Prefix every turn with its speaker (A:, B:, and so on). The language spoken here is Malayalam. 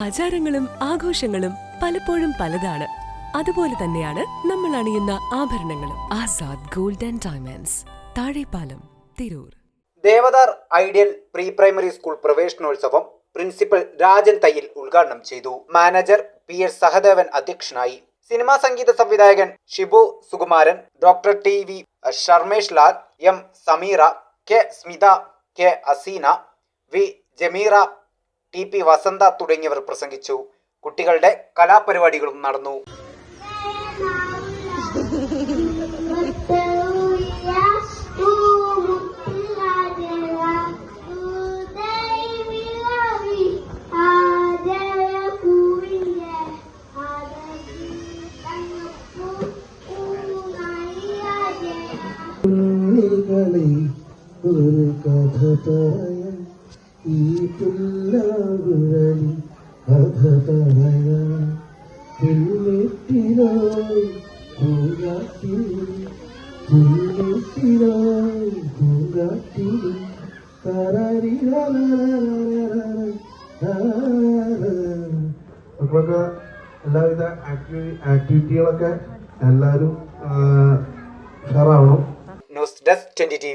A: ആചാരങ്ങളും ആഘോഷങ്ങളും പലപ്പോഴും പലതാണ്. അതുപോലെ തന്നെയാണ് നമ്മൾ അണിയുന്ന ആഭരണങ്ങളും. Azad golden diamonds Thazhepalam Tirur.
B: Devadar ideal pre primary school പ്രവേശനോത്സവം പ്രിൻസിപ്പൽ രാജൻ തയ്യിൽ ഉദ്ഘാടനം ചെയ്തു. മാനേജർ പി എസ് സഹദേവൻ അധ്യക്ഷനായി. സിനിമാ സംഗീത സംവിധായകൻ Shibu Sukumaran doctor T V Sharmesh Lal M Sameera K Smitha K Aseena V Jameera T P Vasantha തുടങ്ങിയവർ പ്രസംഗിച്ചു. കുട്ടികളുടെ കലാപരിപാടികളും നടന്നു.
C: ഒരു കഥ പറയാൻ ഈ പൂങ്കാറ്റിൽ മക്കൾക്ക് എല്ലാവിധ ആക്ടിവി ആക്ടിവിറ്റികളൊക്കെ എല്ലാവരും ഷെയർ ആവണം
B: ന്യൂസ് ഡെസ്ക് ട്വന്റി ടി